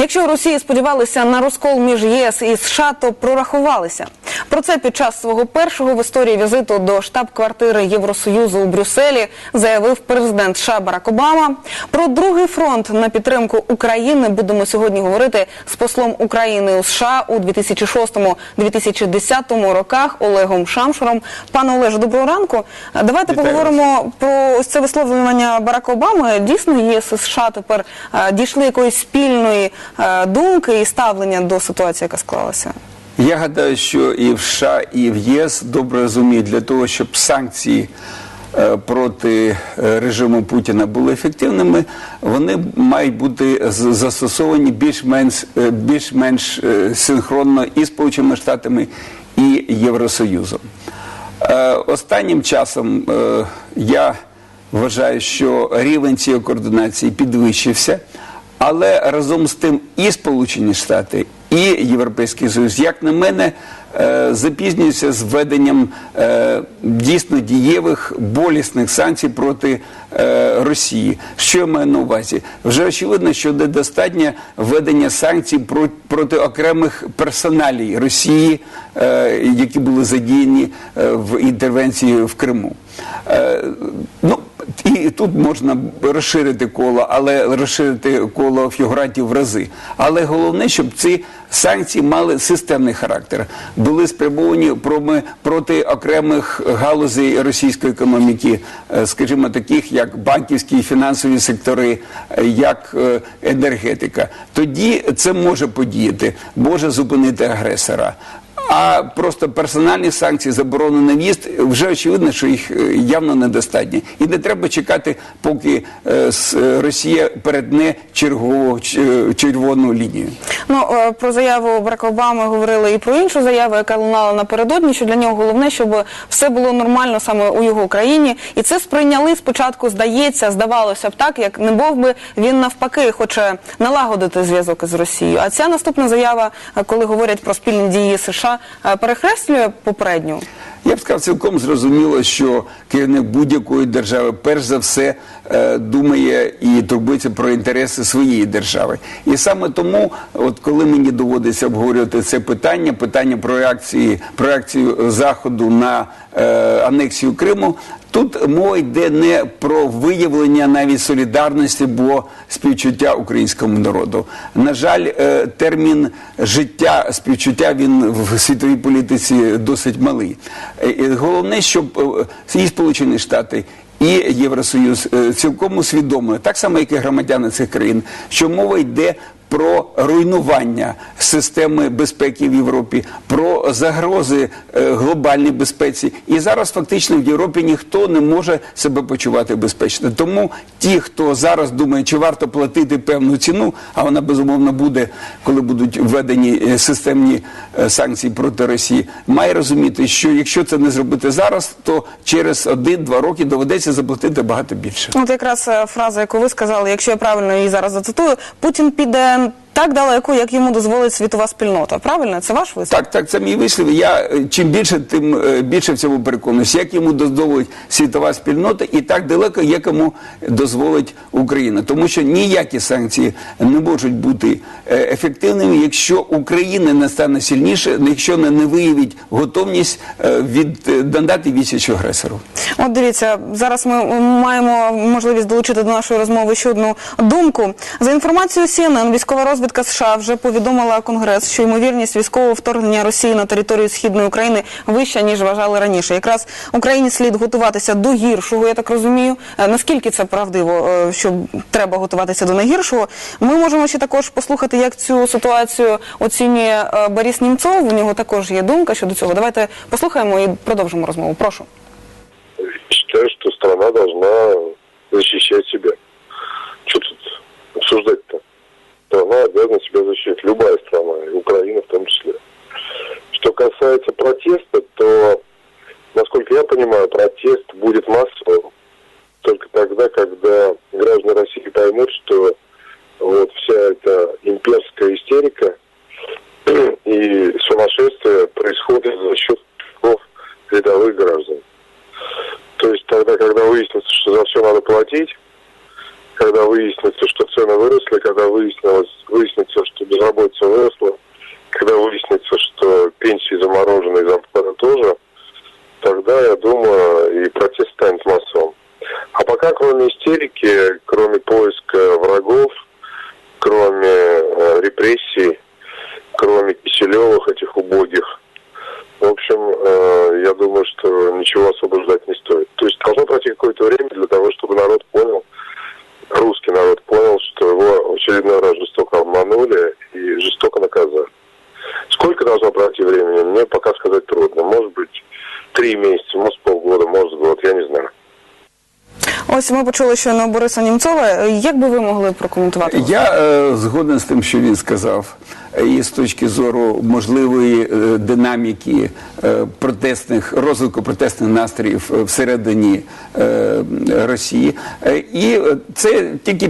Якщо Росії сподівалися на розкол між єС і США, то прорахувалися. Про це під час свого першого в історії візиту до штаб-квартири Євросоюзу у Брюсселі заявив президент США Барак Обама. Про другий фронт на підтримку України будемо сьогодні говорити з послом України у США у 2006-2010 роках Олегом Шамшуром. Пане Олеже, доброго ранку. Давайте Вітаю поговоримо про ось це висловлювання Барака Обами. Дійсно, ЄС і США тепер е, дійшли якоїсь спільної е, думки і ставлення до ситуації, яка склалася. Я гадаю, що і в США, і в ЄС добре розуміють для того, щоб санкції е, проти е, режиму Путіна були ефективними, вони мають бути застосовані більш-менш е, більш-менш синхронно і Сполученими Штатами, і Євросоюзом. Останнім часом я вважаю, що рівень цієї координації підвищився, але разом з тим і Сполучені Штати, і Європейський Союз, як на мене, е, запізнюються з введенням е, дійсно дієвих болісних санкцій проти е, Росії. Що я маю на увазі? Вже очевидно, що недостатньо введення санкцій про- проти окремих персоналій Росії, які були задіяні в інтервенції в Криму. Ну, і тут можна розширити коло, але розширити коло фігурантів в рази. Але головне, щоб ці санкції мали системний характер, були спрямовані проти окремих галузей російської економіки, е, скажімо, таких як банківські і фінансові сектори, е, як е, енергетика. Тоді це може подіяти, може зупинити агресора. А просто персональні санкції, заборону на в'їзд, вже очевидно, що їх е, явно недостатньо. І не треба чекати, поки е, е, Росія перетне чергову червону лінію. Ну про заяву Барака Обами говорили і про іншу заяву, яка лунала напередодні. Що для нього головне, щоб все було нормально саме у його країні, і це сприйняли спочатку. Здається, здавалося б так, як не був би він навпаки, хоче налагодити зв'язок із Росією. А ця наступна заява, коли говорять про спільні дії США, перехреслює попередню. Я б сказав, цілком зрозуміло, що керівник будь-якої держави перш за все е, думає і турбується про інтереси своєї держави. І саме тому, от коли мені доводиться обговорювати це питання, питання про реакції, про реакцію Заходу на е, анексію Криму, тут мова йде не про виявлення навіть солідарності, бо співчуття українському народу. На жаль, е, термін життя співчуття він в світовій політиці досить малий. Е, е, Головне, щоб і Сполучені Штати. І Євросоюз цілком усвідомлює, так само як і громадяни цих країн, що мова йде про руйнування системи безпеки в Європі, про загрози е, глобальній безпеці. І зараз фактично в Європі ніхто не може себе почувати безпечно. Тому ті, хто зараз думає, чи варто платити певну ціну, а вона безумовно буде, коли будуть введені е, системні е, санкції проти Росії, має розуміти, що якщо це не зробити зараз, то через один-два роки доведеться заплатити багато більше. От якраз фраза, яку ви сказали, якщо я правильно її зараз зацитую, Путін піде um, так далеко, як йому дозволить світова спільнота. Правильно, це ваш вислів? Так, так, це мій вислів. Я е, чим більше, тим е, більше в цьому переконуюсь. Як йому дозволить світова спільнота, і так далеко, як йому дозволить Україна. Тому що ніякі санкції не можуть бути е, ефективними, якщо Україна не стане сильніше, якщо не, не виявить готовність від надати відсіч агресору. От дивіться, зараз ми маємо можливість долучити до нашої розмови ще одну думку. За інформацією CNN, військова розвідка США вже повідомила Конгрес, що ймовірність військового вторгнення Росії на територію східної України вища ніж вважали раніше. Якраз Україні слід готуватися до гіршого. Я так розумію. Е, Наскільки це правдиво, е, що треба готуватися до найгіршого? Ми можемо ще також послухати, як цю ситуацію оцінює е, Борис Німцов. У нього також є думка щодо цього. Давайте послухаємо і продовжимо розмову. Прошу. считаю, что страна должна защищать себя. Что тут обсуждать-то? Страна обязана себя защищать. Любая страна, и Украина в том числе. Что касается протеста, то, насколько я понимаю, протест будет массовым только тогда, когда граждане России поймут, что вот вся эта имперская истерика и сумасшествие происходит за счет рядовых граждан. То есть тогда, когда выяснится, что за все надо платить, когда выяснится, что цены выросли, когда выяснилось, выяснится, что безработица выросла, когда выяснится, что пенсии заморожены и зарплата тоже, тогда, я думаю, и протест станет массовым. А пока, кроме истерики, кроме поиска врагов, кроме э, репрессий, кроме Киселевых, этих убогих, в общем, э, я думаю, что ничего особо Ось ми почули щойно Бориса Німцова. Як би ви могли прокоментувати? Я е, згоден з тим, що він сказав, Е, і з точки зору можливої е, динаміки е, протестних розвитку протестних настроїв е, всередині Росії. І це тільки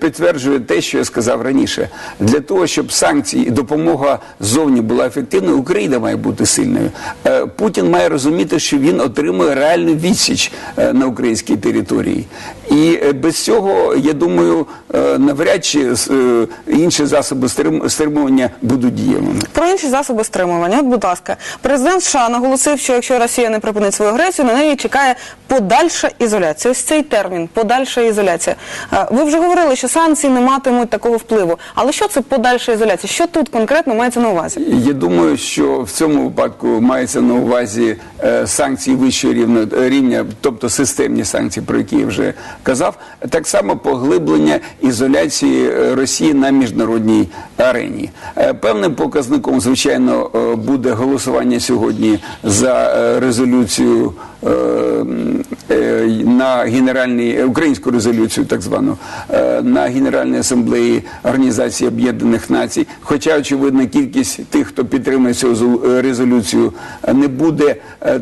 підтверджує, те, що я сказав раніше. Для того, щоб санкції і допомога ззовні була ефективною, Україна має бути сильною. Путін має розуміти, що він отримує реальну відсіч на українській території. І без цього, я думаю, навряд чи інші засоби стрим- стримування будуть дієвими. Про інші засоби стримування. От, будь ласка, президент США наголосив, що якщо Росія не припинить свою агресію, на неї чекає подальша ізоляція. Ось цей термін подальша ізоляція. Е, Ви вже говорили, що санкції не матимуть такого впливу. Але що це подальша ізоляція? Що тут конкретно мається на увазі? Я думаю, що в цьому випадку мається на увазі е, санкції вищого рівня, рівня, тобто системні санкції, про які я вже казав, так само поглиблення ізоляції е, Росії на міжнародній арені. Е, Певним показником, звичайно, е, буде голосування сьогодні за е, резолюцію на генеральній українську резолюцію, так звану на Генеральній асамблеї Організації Об'єднаних Націй. Хоча очевидно, кількість тих, хто підтримує цю резолюцію, не буде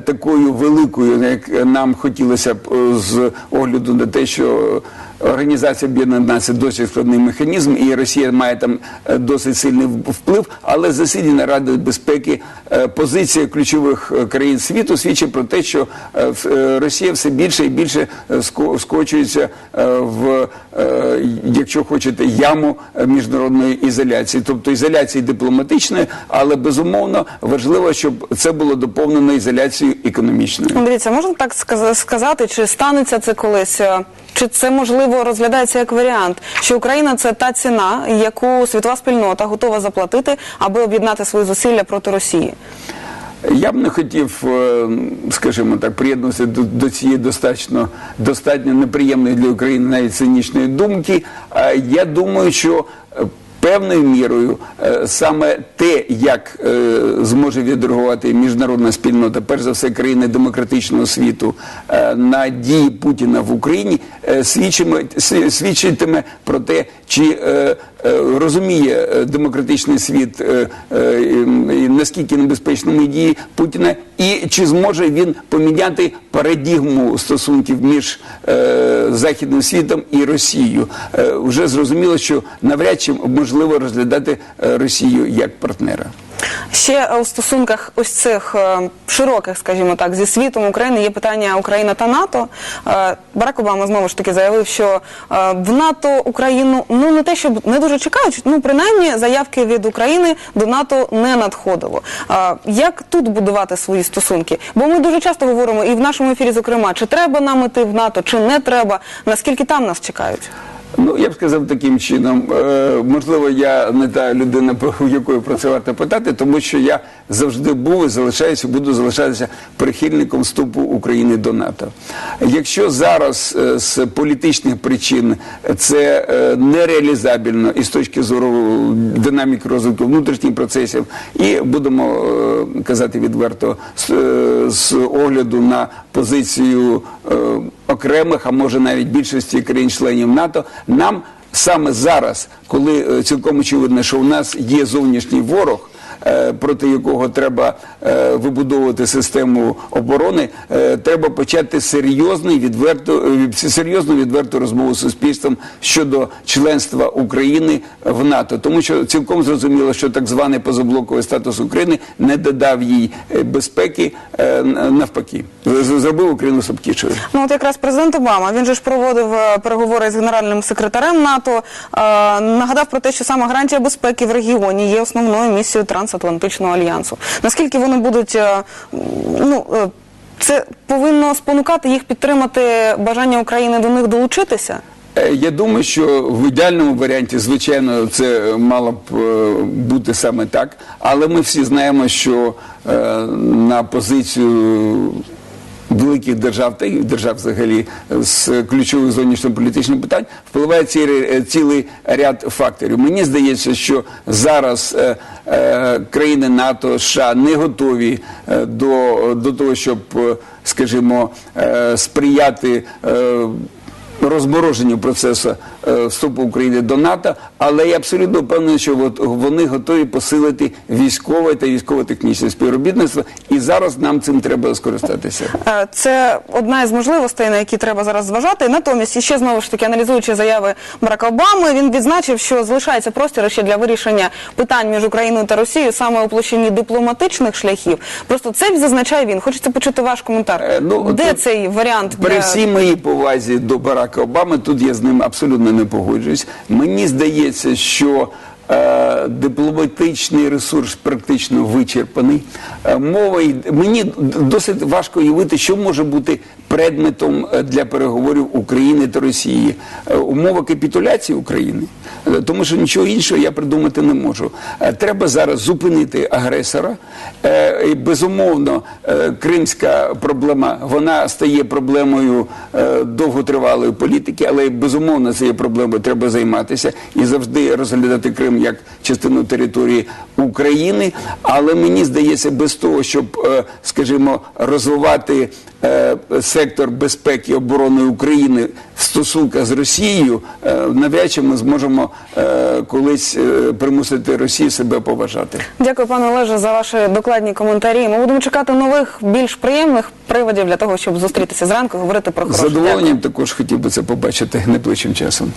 такою великою, як нам хотілося б з огляду на те, що Організація Об'єднаних Націй досить складний механізм, і Росія має там е, досить сильний вплив. Але засідання Ради безпеки, е, позиція ключових е, країн світу свідчить про те, що Росія все більше і більше скочується в, якщо хочете, яму міжнародної ізоляції, тобто ізоляції дипломатичної, але безумовно важливо, щоб це було доповнено ізоляцією економічною. Дивіться, можна так сказати, чи станеться це колись? Чи це можливо розглядається як варіант, що Україна це та ціна, яку світова спільнота готова заплатити, аби об'єднати свої зусилля проти Росії? Я б не хотів, е, скажімо так, приєднуватися до, до цієї достатньо, достатньо неприємної для України навіть цинічної думки. Я думаю, що певною мірою е, саме те, як е, зможе відреагувати міжнародна спільнота, перш за все країни демократичного світу, е, на дії Путіна в Україні, свідчитиме про те, чи розуміє е, демократичний світ, е, е, наскільки небезпечними дії Путіна, і чи зможе він поміняти парадігму стосунків між е, західним світом і Росією. Е, вже зрозуміло, що навряд чи можливо розглядати е, Росію як партнера. Ще е, у стосунках ось цих е, широких, скажімо так, зі світом України є питання Україна та НАТО. Е, Барак Обама знову ж таки заявив, що в НАТО Україну ну не те, щоб не дуже чекають, ну принаймні заявки від України до НАТО не надходило. Як тут будувати свої стосунки? Бо ми дуже часто говоримо і в нашому ефірі, зокрема, чи треба нам іти в НАТО, чи не треба, наскільки там нас чекають? Ну, я б сказав таким чином. Е, можливо, я не та людина, про якою про це варто питати, тому що я завжди був і залишаюся, буду залишатися прихильником вступу України до НАТО. Якщо зараз е, з політичних причин це е, нереалізабельно і з точки зору динаміки розвитку внутрішніх процесів, і будемо казати відверто з, огляду на позицію окремих, а може навіть більшості країн-членів НАТО, нам саме зараз, коли е, цілком очевидно, що у нас є зовнішній ворог. Е, проти якого треба е, вибудовувати систему оборони, е, треба почати серйозний відверто серйозну відверту розмову з суспільством щодо членства України в НАТО, тому що цілком зрозуміло, що так званий позаблоковий статус України не додав їй безпеки, навпаки, зробив Україну слабкішою. Ну от якраз президент Обама він же ж проводив переговори з генеральним секретарем НАТО. нагадав про те, що саме гарантія безпеки в регіоні є основною місією трансатлантичного альянсу. Наскільки вони будуть е, ну е, це повинно спонукати їх підтримати бажання України до них долучитися? Е, Я думаю, що в ідеальному варіанті, звичайно, це мало б бути саме так. Але ми всі знаємо, що на позицію великих держав та і держав взагалі з ключових зовнішньополітичних питань впливає цілий, цілий ряд факторів. Мені здається, що зараз е, е, країни НАТО, США не готові е, до, до того, щоб, е, скажімо, е, сприяти. е, розмороженню процесу е, вступу України до НАТО, але я абсолютно впевнений, що от вони готові посилити військове та військово-технічне співробітництво, і зараз нам цим треба скористатися. Е, Це одна із можливостей, на які треба зараз зважати. Натомість, іще знову ж таки аналізуючи заяви Барака Обами, він відзначив, що залишається простір ще для вирішення питань між Україною та Росією саме у площині дипломатичних шляхів. Просто це зазначає він. Хочеться почути ваш коментар. Е, ну, Де тут цей варіант При для... всій моїй повазі до Барака Обами, тут я з ним абсолютно не погоджуюсь. Мені здається, що е, дипломатичний ресурс практично вичерпаний. Е, мова мені досить важко уявити, що може бути предметом е, для переговорів України та Росії. Е, умова капітуляції України, Е, тому що нічого іншого я придумати не можу. Треба зараз зупинити агресора. І, безумовно, кримська проблема вона стає проблемою довготривалої політики, але безумовно цією проблемою треба займатися і завжди розглядати Крим як частину території України. Але мені здається, без того, щоб, скажімо, розвивати е, сектор безпеки і оборони України в стосунках з Росією, е, навряд чи ми зможемо е, колись е, примусити Росію себе поважати. Дякую, пане Олеже, за ваші докладні коментарі. Ми будемо чекати нових, більш приємних приводів для того, щоб зустрітися зранку і говорити про хороші. задоволенням. Дякую. також хотів би це побачити найближчим часом.